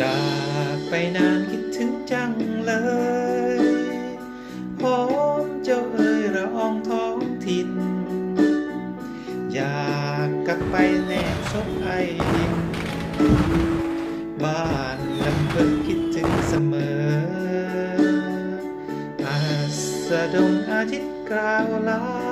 จากไปนานคิดถึงจังเลยหอมเจ้าเอ่ยระอองท้องถิ่น อยากกลับไปแนบซบไอดิน บ้านลำเพิงคิดถึงเสมอ อาสดงอาทิตย์กล่าวลา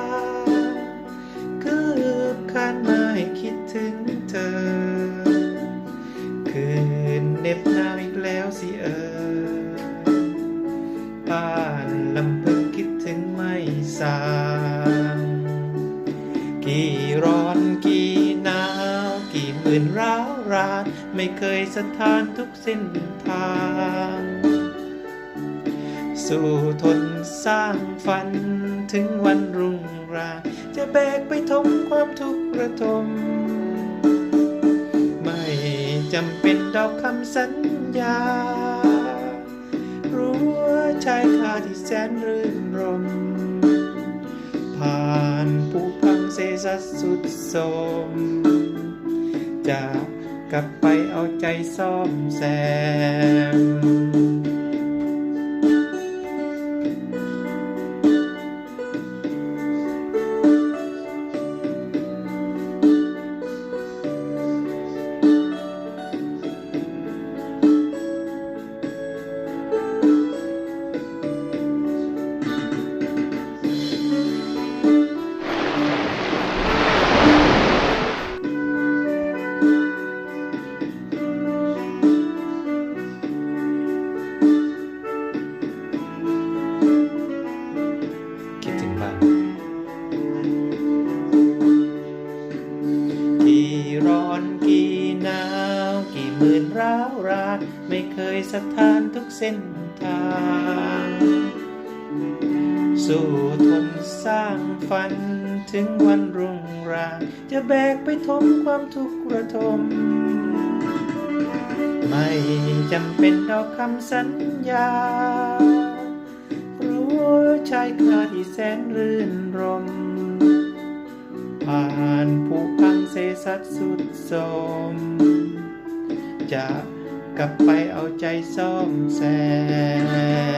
เน็บหนาวอีกแล้วสิเออบ้านลำพึงคิดถึงไม่สางกี่ร้อนกี่หนาวกี่หมื่นร้าวรานไม่เคยสถานทุกเส้นทาง สู้ทนสร้างฝันถึงวันรุ่งราจะแบกไปทมความทุกข์ระทม จำเป็นดอกคำสัญญา รู้ว่าชายคาที่แสนรื่นรม ผ่านผูพังเซซัสสุดโสมจะกลับไปเอาใจซ่อมแซม คิดถึงบ้านกี่ร้อนกี่หนาว กี่หมื่นร้าวรานไม่เคยสถานทุกเส้นทาง สู้ทนสร้างฝันถึงวันรุ่งรางจะแบกไปทมความทุกข์ระทม ไม่จำเป็นดอกคำสัญญา ชายคาที่แสนรื่นรม ผ่านผูพังเซซัดสุดสม จะกลับไปเอาใจซ่อมแซม